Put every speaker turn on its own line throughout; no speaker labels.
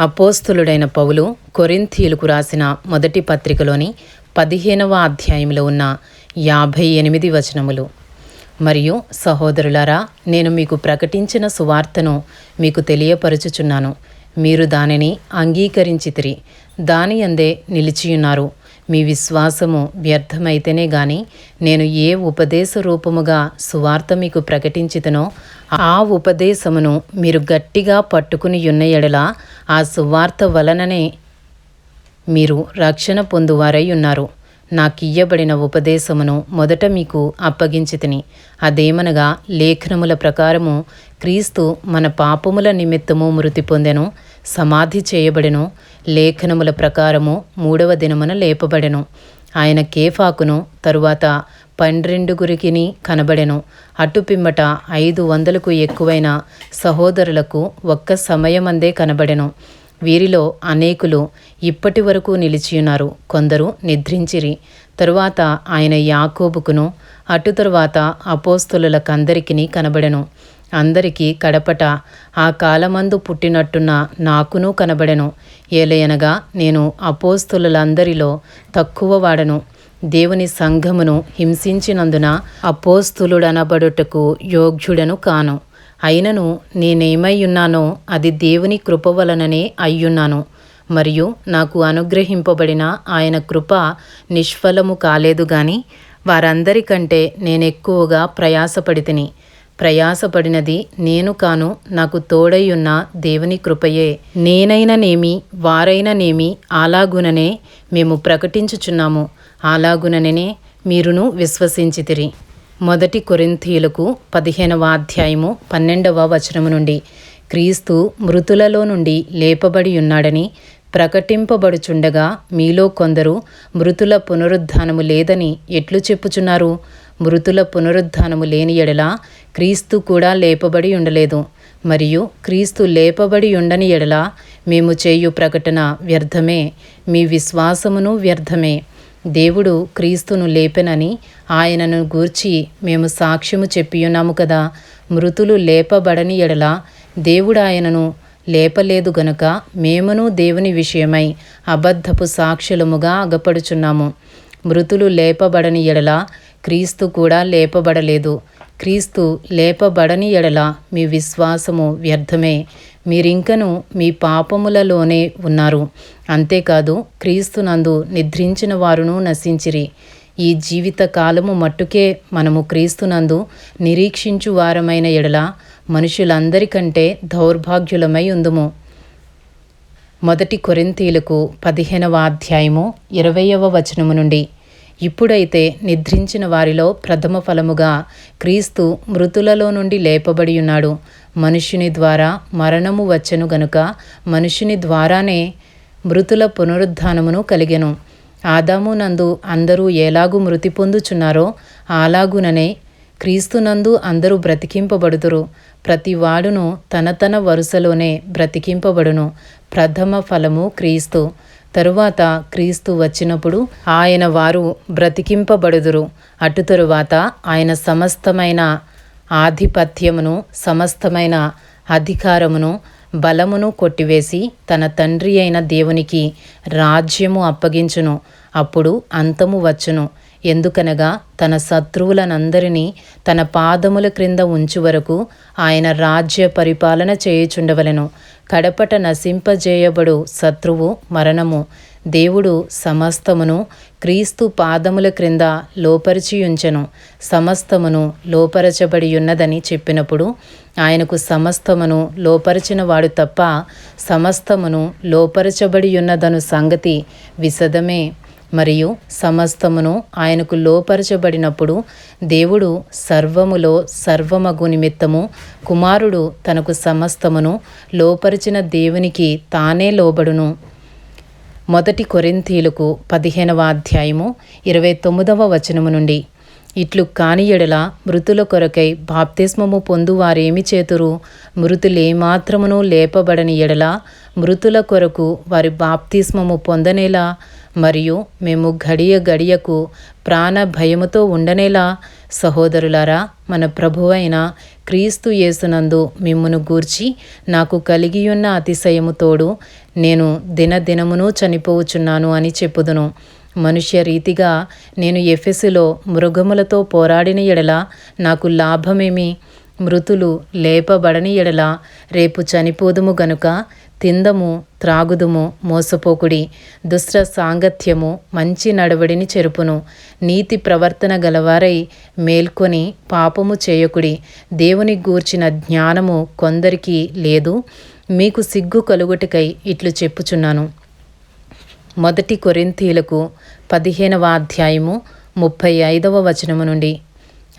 అపోస్తులుడైన పౌలు కొరింథీయులకు రాసిన మొదటి పత్రికలోని పదిహేనవ అధ్యాయంలో ఉన్న యాభై ఎనిమిది వచనములు. మరియు సహోదరులారా నేను మీకు ప్రకటించిన సువార్తను మీకు తెలియపరచుచున్నాను. మీరు దానిని అంగీకరించితిరి. దాని అందే నిలిచియున్నారు. మీ విశ్వాసము వ్యర్థమైతేనే గాని నేను ఏ ఉపదేశ రూపముగా సువార్త మీకు ప్రకటించితనో ఆ ఉపదేశమును మీరు గట్టిగా పట్టుకుని ఉన్న ఎడల ఆ సువార్త వలననే మీరు రక్షణ పొందువారై ఉన్నారు. నాకియ్యబడిన ఉపదేశమును మొదట మీకు అప్పగించితిని. అదేమనగా లేఖనముల ప్రకారము క్రీస్తు మన పాపముల నిమిత్తము మృతి పొందెను. సమాధి చేయబడెను. లేఖనముల ప్రకారము మూడవ దినమున లేపబడెను. ఆయన కేఫాకును తరువాత పన్నెండుగురికిని కనబడెను. అటుపిమ్మట ఐదు వందలకు ఎక్కువైన సహోదరులకు ఒక్క సమయమందే కనబడెను. వీరిలో అనేకులు ఇప్పటి వరకు నిలిచియున్నారు. కొందరు నిద్రించిరి. తరువాత ఆయన యాకోబుకును అటు తరువాత అపోస్తులకందరికీ కనబడెను. అందరికీ కడపట. ఆ కాలమందు పుట్టినట్టున్న నాకును కనబడెను. ఏలయనగా నేను అపోస్తులందరిలో తక్కువ వాడను దేవుని సంఘమును హింసించినందున అపోస్తులుడనబడుటకు యోగ్యుడను కాను. అయినను నేనేమై ఉన్నానో అది దేవుని కృప వలననే అయ్యున్నాను. మరియు నాకు అనుగ్రహింపబడిన ఆయన కృప నిష్ఫలము కాలేదు గాని వారందరికంటే నేనెక్కువగా ప్రయాసపడితిని. ప్రయాసపడినది నేను కాను నాకు తోడైయున్న దేవుని కృపయే. నేనైననేమి వారైననేమి అలాగుననే మేము ప్రకటించుచున్నాము. అలాగుననే మీరును విశ్వసించితిరి. మొదటి కొరింథీలకు పదిహేనవ అధ్యాయము పన్నెండవ వచనము నుండి క్రీస్తు మృతులలో నుండి లేపబడి ఉన్నాడని ప్రకటింపబడుచుండగా మీలో కొందరు మృతుల పునరుద్ధానము లేదని ఎట్లు చెప్పుచున్నారు? మృతుల పునరుద్ధానము లేని ఎడల క్రీస్తు కూడా లేపబడి ఉండలేదు. మరియు క్రీస్తు లేపబడి ఉండని ఎడల మేము చేయు ప్రకటన వ్యర్థమే. మీ విశ్వాసమును వ్యర్థమే. దేవుడు క్రీస్తును లేపెనని ఆయనను గూర్చి మేము సాక్ష్యము చెప్పియున్నాము కదా. మృతులు లేపబడని ఎడల దేవుడు ఆయనను లేపలేదు గనుక మేమును దేవుని విషయమై అబద్ధపు సాక్షులముగా అగపడుచున్నాము. మృతులు లేపబడని ఎడల క్రీస్తు కూడా లేపబడలేదు. క్రీస్తు లేపబడని ఎడల మీ విశ్వాసము వ్యర్థమే. మీరింకను మీ పాపములలోనే ఉన్నారు. అంతేకాదు క్రీస్తునందు నిద్రించిన వారును నశించిరి. ఈ జీవిత కాలము మట్టుకే మనము క్రీస్తునందు నిరీక్షించు వారమైన ఎడల మనుషులందరికంటే దౌర్భాగ్యులమై ఉందుము. మొదటి కొరింతీలకు పదిహేనవ అధ్యాయము ఇరవయవ వచనము నుండి ఇప్పుడైతే నిద్రించిన వారిలో ప్రథమ ఫలముగా క్రీస్తు మృతులలో నుండి లేపబడి ఉన్నాడు. మనుషుని ద్వారా మరణము వచ్చెను గనుక మనుషుని ద్వారానే మృతుల పునరుద్ధానమును కలిగెను. ఆదాము నందు అందరూ ఎలాగూ మృతి పొందుచున్నారో అలాగుననే క్రీస్తునందు అందరూ బ్రతికింపబడుదురు. ప్రతి వాడును తన తన వరుసలోనే బ్రతికింపబడును. ప్రథమ ఫలము క్రీస్తు. తరువాత క్రీస్తు వచ్చినప్పుడు ఆయన వారు బ్రతికింపబడుదురు. అటు తరువాత ఆయన సమస్తమైన ఆధిపత్యమును సమస్తమైన అధికారమును బలమును కొట్టివేసి తన తండ్రి అయిన దేవునికి రాజ్యము అప్పగించును. అప్పుడు అంతము వచ్చును. ఎందుకనగా తన శత్రువులనందరినీ తన పాదముల క్రింద ఉంచు వరకు ఆయన రాజ్య పరిపాలన చేయుచుండవలెను. కడపట నశింపజేయబడు శత్రువు మరణము. దేవుడు సమస్తమును క్రీస్తు పాదముల క్రింద లోపరిచియుంచెను. సమస్తమును లోపరచబడి ఉన్నదని చెప్పినప్పుడు ఆయనకు సమస్తమును లోపరిచినవాడు తప్ప సమస్తమును లోపరచబడి ఉన్నదను సంగతి విశదమే మరియు సమస్తమును ఆయనకు లోపరచబడినప్పుడు దేవుడు సర్వములో సర్వమగు నిమిత్తము కుమారుడు తనకు సమస్తమును లోపరిచిన దేవునికి తానే లోబడును. మొదటి కొరింథీలకు పదిహేనవ అధ్యాయము ఇరవై తొమ్మిదవ వచనము నుండి ఇట్లు కాని ఎడల మృతుల కొరకై బాప్తిస్మము పొందు వారేమి చేతురు మృతులేమాత్రమును లేపబడని ఎడల మృతుల కొరకు వారి బాప్తిస్మము పొందనేలా? మరియు మేము గడియ గడియకు ప్రాణ భయముతో ఉండనేలా సహోదరులారా మన ప్రభువైన క్రీస్తు యేసునందు మిమ్మును గూర్చి నాకు కలిగియున్న అతిశయము తోడు నేను దినదినమును చనిపోవుచున్నాను అని చెప్పుదును. మనుష్య రీతిగా నేను ఎఫెసులో మృగములతో పోరాడిన ఎడల నాకు లాభమేమి? మృతులు లేపబడని ఎడల రేపు చనిపోదుము గనుక తిందము త్రాగుదుము మోసపోకుడి దుస్ర సాంగత్యము మంచి నడవడిని చెరుపును. నీతి ప్రవర్తన గలవారై మేల్కొని పాపము చేయకుడి. దేవుని గూర్చిన జ్ఞానము కొందరికి లేదు. మీకు సిగ్గు కలుగుటకై ఇట్లు చెప్పుచున్నాను. మొదటి కొరింథీలకు పదిహేనవ అధ్యాయము ముప్పై ఐదవ వచనము నుండి.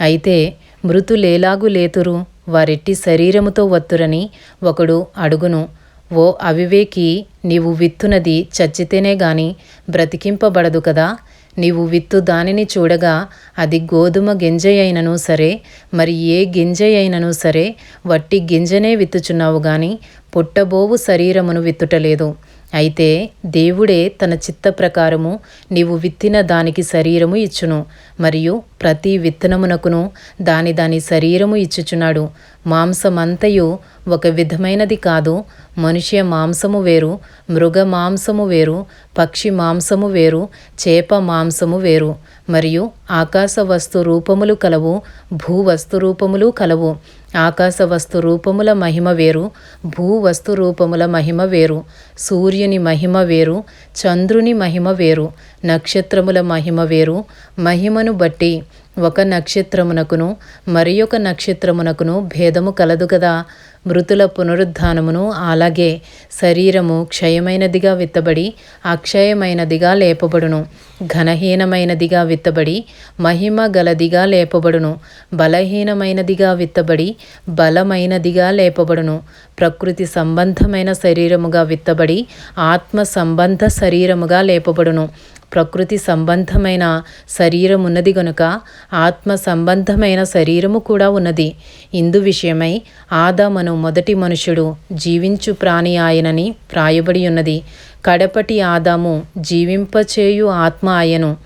అయితే మృతులేలాగు లేతురు వారెట్టి శరీరముతో వత్తురని ఒకడు అడుగును. ఓ అవివేకి నీవు విత్తునది చచ్చితేనే గాని బ్రతికింపబడదు కదా. నీవు విత్తు దానిని చూడగా అది గోధుమ గింజయైనను సరే మరి ఏ గింజయైనను సరే వట్టి గింజనే విత్తుచున్నావు గాని పుట్టబోవు శరీరమును విత్తుటలేదు. అయితే దేవుడే తన చిత్త ప్రకారము నీవు విత్తిన దానికి శరీరము ఇచ్చును మరియు ప్రతి విత్తనమునకును దాని దాని శరీరము ఇచ్చుచున్నాడు. మాంసమంతయు ఒక విధమైనది కాదు మనుష్య మాంసము వేరు మృగ మాంసము వేరు పక్షి మాంసము వేరు చేప మాంసము వేరు మరియు ఆకాశ వస్తు రూపములు కలవు భూ వస్తు రూపములు కలవు. ఆకాశ వస్తు రూపముల మహిమ వేరు భూ వస్తు రూపముల మహిమ వేరు సూర్యుని మహిమ వేరు చంద్రుని మహిమ వేరు నక్షత్రముల మహిమ వేరు మహిమను బట్టి ఒక నక్షత్రమునకును మరి ఒక నక్షత్రమునకును భేదము కలదు కదా. మృతుల పునరుద్ధానమును అలాగే శరీరము క్షయమైనదిగా విత్తబడి అక్షయమైనదిగా లేపబడును. ఘనహీనమైనదిగా విత్తబడి మహిమ గలదిగా లేపబడును. బలహీనమైనదిగా విత్తబడి బలమైనదిగా లేపబడును. ప్రకృతి సంబంధమైన శరీరముగా విత్తబడి ఆత్మ సంబంధ శరీరముగా లేపబడును. ప్రకృతి సంబంధమైన శరీరం ఉన్నది గనుక ఆత్మ సంబంధమైన శరీరము కూడా ఉన్నది. ఇందు విషయమై ఆదామను మొదటి మనుషుడు జీవించు ప్రాణి ఆయనని ప్రాయబడి ఉన్నది. కడపటి ఆదాము జీవింపచేయు ఆత్మ ఆయను.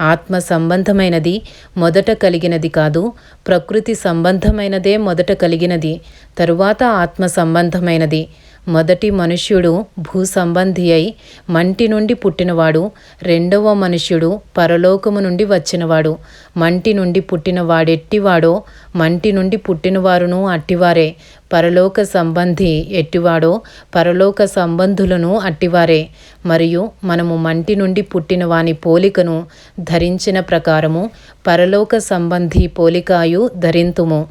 ఆత్మ సంబంధమైనది మొదట కలిగినది కాదు ప్రకృతి సంబంధమైనదే మొదట కలిగినది. తరువాత ఆత్మ సంబంధమైనది. మొదటి మనుష్యుడు భూ సంబంధి అయి మంటి నుండి పుట్టినవాడు రెండవ మనుష్యుడు పరలోకము నుండి వచ్చినవాడు. మంటి నుండి పుట్టిన వాడెట్టివాడో మంటి నుండి పుట్టినవారును అట్టివారే. పరలోక సంబంధి ఎట్టివాడో పరలోక సంబంధులను అట్టివారే. మరియు మనము మంటి నుండి పుట్టిన వాని పోలికను ధరించిన ప్రకారము పరలోక సంబంధి పోలికాయు ధరింతుము.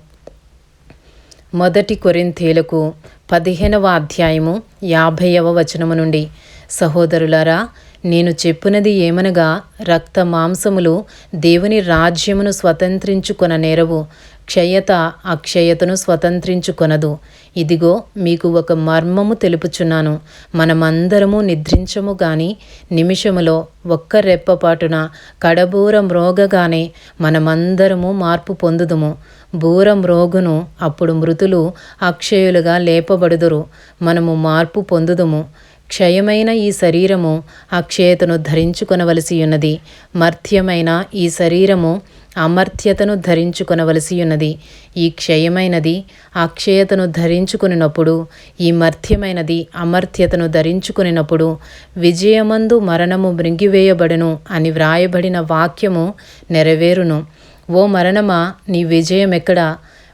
మొదటి కొరింథీలకు పదిహేనవ అధ్యాయము యాభైవ వచనము నుండి. సహోదరులారా నేను చెప్పునది ఏమనగా రక్త మాంసములు దేవుని రాజ్యమును స్వతంత్రించుకొన నేరవు క్షయత అక్షయతను స్వతంత్రించుకొనదు. ఇదిగో మీకు ఒక మర్మము తెలుపుచున్నాను. మనమందరము నిద్రించము గాని నిమిషములో ఒక్క రెప్పపాటున కడబూర మ్రోగగానే మనమందరము మార్పు పొందుదుము. బూర మ్రోగును అప్పుడు మృతులు అక్షయులుగా లేపబడుదురు. మనము మార్పు పొందుదుము. క్షయమైన ఈ శరీరము అక్షయతను ధరించుకొనవలసి ఉన్నది మర్త్యమైన ఈ శరీరము అమర్త్యతను ధరించుకొనవలసి ఉన్నది ఈ క్షయమైనది అక్షయతను ధరించుకునినప్పుడు ఈ మర్త్యమైనది అమర్త్యతను ధరించుకునినప్పుడు విజయమందు మరణము మృంగివేయబడును అని వ్రాయబడిన వాక్యము నెరవేరును. ఓ మరణమా నీ విజయం ఎక్కడా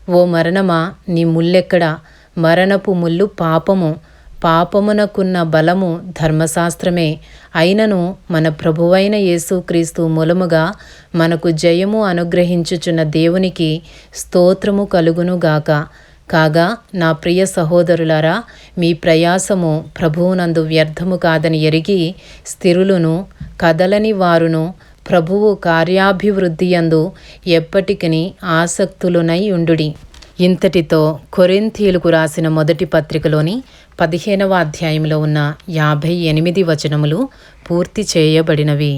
ఓ మరణమా నీ ముల్లెక్కడా? మరణపు ముల్లు పాపము. పాపమునకున్న బలము ధర్మశాస్త్రమే. అయినను మన ప్రభువైన యేసుక్రీస్తు మూలముగా మనకు జయము అనుగ్రహించుచున్న దేవునికి స్తోత్రము కలుగునుగాక. కాగా నా ప్రియ సహోదరులారా మీ ప్రయాసము ప్రభువునందు వ్యర్థము కాదని ఎరిగి స్థిరులును కదలని వారును ప్రభువు కార్యాభివృద్ధి యందు ఎప్పటికీ ఆసక్తులునై ఉండుడి. ఇంతటితో కొరింథీలకు రాసిన మొదటి పత్రికలోని పదిహేనవ అధ్యాయంలో ఉన్న యాభై ఎనిమిది వచనములు పూర్తి చేయబడినవి.